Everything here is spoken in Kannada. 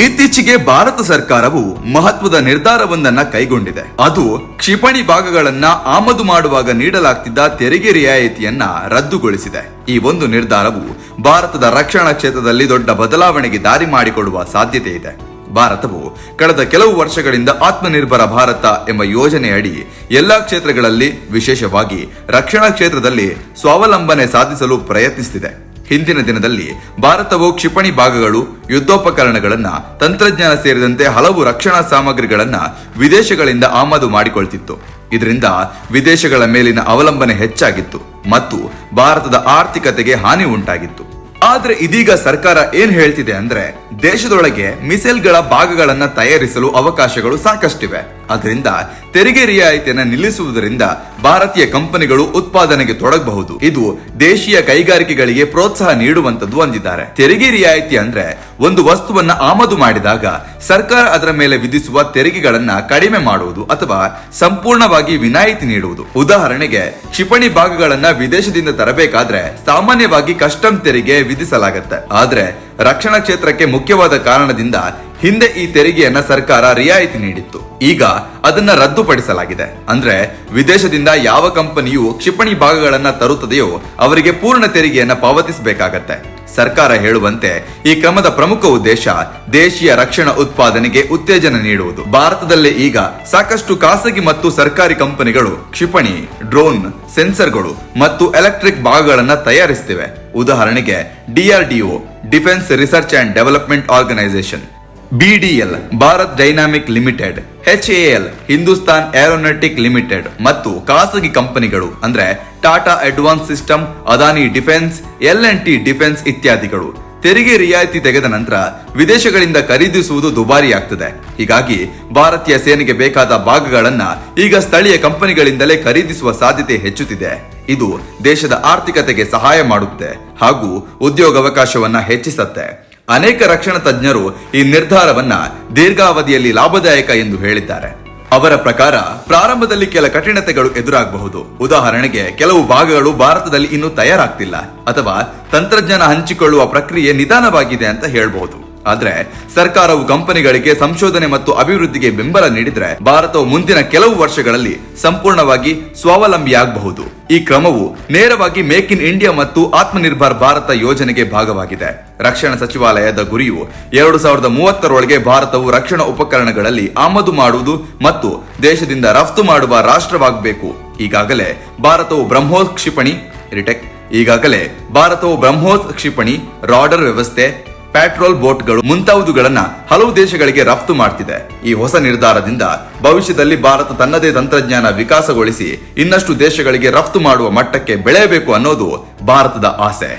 ಇತ್ತೀಚೆಗೆ ಭಾರತ ಸರ್ಕಾರವು ಮಹತ್ವದ ನಿರ್ಧಾರವೊಂದನ್ನ ಕೈಗೊಂಡಿದೆ. ಅದು ಕ್ಷಿಪಣಿ ಭಾಗಗಳನ್ನ ಆಮದು ಮಾಡುವಾಗ ನೀಡಲಾಗ್ತಿದ್ದ ತೆರಿಗೆ ರಿಯಾಯಿತಿಯನ್ನ ರದ್ದುಗೊಳಿಸಿದೆ. ಈ ಒಂದು ನಿರ್ಧಾರವು ಭಾರತದ ರಕ್ಷಣಾ ಕ್ಷೇತ್ರದಲ್ಲಿ ದೊಡ್ಡ ಬದಲಾವಣೆಗೆ ದಾರಿ ಮಾಡಿಕೊಡುವ ಸಾಧ್ಯತೆ ಇದೆ. ಭಾರತವು ಕಳೆದ ಕೆಲವು ವರ್ಷಗಳಿಂದ ಆತ್ಮನಿರ್ಭರ ಭಾರತ ಎಂಬ ಯೋಜನೆಯಡಿ ಎಲ್ಲಾ ಕ್ಷೇತ್ರಗಳಲ್ಲಿ ವಿಶೇಷವಾಗಿ ರಕ್ಷಣಾ ಕ್ಷೇತ್ರದಲ್ಲಿ ಸ್ವಾವಲಂಬನೆ ಸಾಧಿಸಲು ಪ್ರಯತ್ನಿಸುತ್ತಿದೆ ಹಿಂದಿನ ದಿನದಲ್ಲಿ ಭಾರತವು ಕ್ಷಿಪಣಿ ಭಾಗಗಳು, ಯುದ್ಧೋಪಕರಣಗಳನ್ನ, ತಂತ್ರಜ್ಞಾನ ಸೇರಿದಂತೆ ಹಲವು ರಕ್ಷಣಾ ಸಾಮಗ್ರಿಗಳನ್ನ ವಿದೇಶಗಳಿಂದ ಆಮದು ಮಾಡಿಕೊಳ್ತಿತ್ತು. ಇದರಿಂದ ವಿದೇಶಗಳ ಮೇಲಿನ ಅವಲಂಬನೆ ಹೆಚ್ಚಾಗಿತ್ತು ಮತ್ತು ಭಾರತದ ಆರ್ಥಿಕತೆಗೆ ಹಾನಿ ಉಂಟಾಗಿತ್ತು. ಆದ್ರೆ ಇದೀಗ ಸರ್ಕಾರ ಏನ್ ಹೇಳ್ತಿದೆ ಅಂದ್ರೆ ದೇಶದೊಳಗೆ ಮಿಸೈಲ್ಗಳ ಭಾಗಗಳನ್ನು ತಯಾರಿಸಲು ಅವಕಾಶಗಳು ಸಾಕಷ್ಟಿವೆ. ಅದರಿಂದ ತೆರಿಗೆ ರಿಯಾಯಿತಿಯನ್ನು ನಿಲ್ಲಿಸುವುದರಿಂದ ಭಾರತೀಯ ಕಂಪನಿಗಳು ಉತ್ಪಾದನೆಗೆ ತೊಡಗಬಹುದು. ಇದು ದೇಶೀಯ ಕೈಗಾರಿಕೆಗಳಿಗೆ ಪ್ರೋತ್ಸಾಹ ನೀಡುವಂತದ್ದು ಅಂದಿದ್ದಾರೆ. ತೆರಿಗೆ ರಿಯಾಯಿತಿ ಅಂದ್ರೆ ಒಂದು ವಸ್ತುವನ್ನ ಆಮದು ಮಾಡಿದಾಗ ಸರ್ಕಾರ ಅದರ ಮೇಲೆ ವಿಧಿಸುವ ತೆರಿಗೆಗಳನ್ನ ಕಡಿಮೆ ಮಾಡುವುದು ಅಥವಾ ಸಂಪೂರ್ಣವಾಗಿ ವಿನಾಯಿತಿ ನೀಡುವುದು. ಉದಾಹರಣೆಗೆ ಕ್ಷಿಪಣಿ ಭಾಗಗಳನ್ನ ವಿದೇಶದಿಂದ ತರಬೇಕಾದ್ರೆ ಸಾಮಾನ್ಯವಾಗಿ ಕಸ್ಟಮ್ ತೆರಿಗೆ ವಿಧಿಸಲಾಗುತ್ತೆ. ಆದ್ರೆ ರಕ್ಷಣಾ ಕ್ಷೇತ್ರಕ್ಕೆ ಮುಖ್ಯವಾದ ಕಾರಣದಿಂದ ಹಿಂದೆ ಈ ತೆರಿಗೆಯನ್ನ ಸರ್ಕಾರ ರಿಯಾಯಿತಿ ನೀಡಿತ್ತು. ಈಗ ಅದನ್ನ ರದ್ದುಪಡಿಸಲಾಗಿದೆ. ಅಂದ್ರೆ ವಿದೇಶದಿಂದ ಯಾವ ಕಂಪನಿಯು ಕ್ಷಿಪಣಿ ಭಾಗಗಳನ್ನ ತರುತ್ತದೆಯೋ ಅವರಿಗೆ ಪೂರ್ಣ ತೆರಿಗೆಯನ್ನ ಪಾವತಿಸಬೇಕಾಗತ್ತೆ. ಸರ್ಕಾರ ಹೇಳುವಂತೆ ಈ ಕ್ರಮದ ಪ್ರಮುಖ ಉದ್ದೇಶ ದೇಶೀಯ ರಕ್ಷಣಾ ಉತ್ಪಾದನೆಗೆ ಉತ್ತೇಜನ ನೀಡುವುದು. ಭಾರತದಲ್ಲಿ ಈಗ ಸಾಕಷ್ಟು ಖಾಸಗಿ ಮತ್ತು ಸರ್ಕಾರಿ ಕಂಪನಿಗಳು ಕ್ಷಿಪಣಿ, ಡ್ರೋನ್, ಸೆನ್ಸರ್ಗಳು ಮತ್ತು ಎಲೆಕ್ಟ್ರಿಕ್ ಭಾಗಗಳನ್ನು ತಯಾರಿಸುತ್ತಿವೆ ಉದಾಹರಣೆಗೆ DRDO defence research and development organisation. BDL Bharat dynamic limited HAL Hindustan aeronautic limited ಮತ್ತು ಖಾಸಗಿ ಕಂಪನಿಗಳು, ಅಂದ್ರೆ Tata advance system Adani defence L N T defence ಇತ್ಯಾದಿಗಳು. ತೆರಿಗೆ ರಿಯಾಯಿತಿ ತೆಗೆದ ನಂತರ ವಿದೇಶಗಳಿಂದ ಖರೀದಿಸುವುದು ದುಬಾರಿಯಾಗ್ತದೆ. ಹೀಗಾಗಿ ಭಾರತೀಯ ಸೇನೆಗೆ ಬೇಕಾದ ಭಾಗಗಳನ್ನ ಈಗ ಸ್ಥಳೀಯ ಕಂಪನಿಗಳಿಂದಲೇ ಖರೀದಿಸುವ ಸಾಧ್ಯತೆ ಹೆಚ್ಚುತ್ತಿದೆ. ಇದು ದೇಶದ ಆರ್ಥಿಕತೆಗೆ ಸಹಾಯ ಮಾಡುತ್ತೆ ಹಾಗೂ ಉದ್ಯೋಗಾವಕಾಶವನ್ನ ಹೆಚ್ಚಿಸುತ್ತೆ. ಅನೇಕ ರಕ್ಷಣಾ ತಜ್ಞರು ಈ ನಿರ್ಧಾರವನ್ನ ದೀರ್ಘಾವಧಿಯಲ್ಲಿ ಲಾಭದಾಯಕ ಎಂದು ಹೇಳಿದ್ದಾರೆ. ಅವರ ಪ್ರಕಾರ ಪ್ರಾರಂಭದಲ್ಲಿ ಕೆಲ ಕಠಿಣತೆಗಳು ಎದುರಾಗಬಹುದು. ಉದಾಹರಣೆಗೆ, ಕೆಲವು ಭಾಗಗಳು ಭಾರತದಲ್ಲಿ ಇನ್ನೂ ತಯಾರಾಗ್ತಿಲ್ಲ ಅಥವಾ ತಂತ್ರಜ್ಞಾನ ಹಂಚಿಕೊಳ್ಳುವ ಪ್ರಕ್ರಿಯೆ ನಿಧಾನವಾಗಿದೆ ಅಂತ ಹೇಳ್ಬಹುದು. ಆದ್ರೆ ಸರ್ಕಾರವು ಕಂಪನಿಗಳಿಗೆ ಸಂಶೋಧನೆ ಮತ್ತು ಅಭಿವೃದ್ಧಿಗೆ ಬೆಂಬಲ ನೀಡಿದ್ರೆ ಭಾರತವು ಮುಂದಿನ ಕೆಲವು ವರ್ಷಗಳಲ್ಲಿ ಸಂಪೂರ್ಣವಾಗಿ ಸ್ವಾವಲಂಬಿಯಾಗಬಹುದು. ಈ ಕ್ರಮವು ನೇರವಾಗಿ ಮೇಕ್ ಇನ್ ಇಂಡಿಯಾ ಮತ್ತು ಆತ್ಮನಿರ್ಭರ್ ಭಾರತ ಯೋಜನೆಗೆ ಭಾಗವಾಗಿದೆ. ರಕ್ಷಣಾ ಸಚಿವಾಲಯದ ಗುರಿಯು ಎರಡು ಸಾವಿರದ ಮೂವತ್ತರೊಳಗೆ ಭಾರತವು ರಕ್ಷಣಾ ಉಪಕರಣಗಳಲ್ಲಿ ಆಮದು ಮಾಡುವುದು ಮತ್ತು ದೇಶದಿಂದ ರಫ್ತು ಮಾಡುವ ರಾಷ್ಟ್ರವಾಗಬೇಕು. ಈಗಾಗಲೇ ಭಾರತವು ಬ್ರಹ್ಮೋಸ್ ಕ್ಷಿಪಣಿ, ರಿಟೆಕ್, ಈಗಾಗಲೇ ಭಾರತವು ಬ್ರಹ್ಮೋಸ್ ಕ್ಷಿಪಣಿ, ರಾಡರ್ ವ್ಯವಸ್ಥೆ ಪೆಟ್ರೋಲ್ ಬೋಟ್ಗಳು ಮುಂತಾದವುಗಳನ್ನ ಹಲವು ದೇಶಗಳಿಗೆ ರಫ್ತು ಮಾಡ್ತಿದೆ. ಈ ಹೊಸ ನಿರ್ಧಾರದಿಂದ ಭವಿಷ್ಯದಲ್ಲಿ ಭಾರತ ತನ್ನದೇ ತಂತ್ರಜ್ಞಾನ ವಿಕಾಸಗೊಳಿಸಿ ಇನ್ನಷ್ಟು ದೇಶಗಳಿಗೆ ರಫ್ತು ಮಾಡುವ ಮಟ್ಟಕ್ಕೆ ಬೆಳೆಯಬೇಕು ಅನ್ನೋದು ಭಾರತದ ಆಸೆ.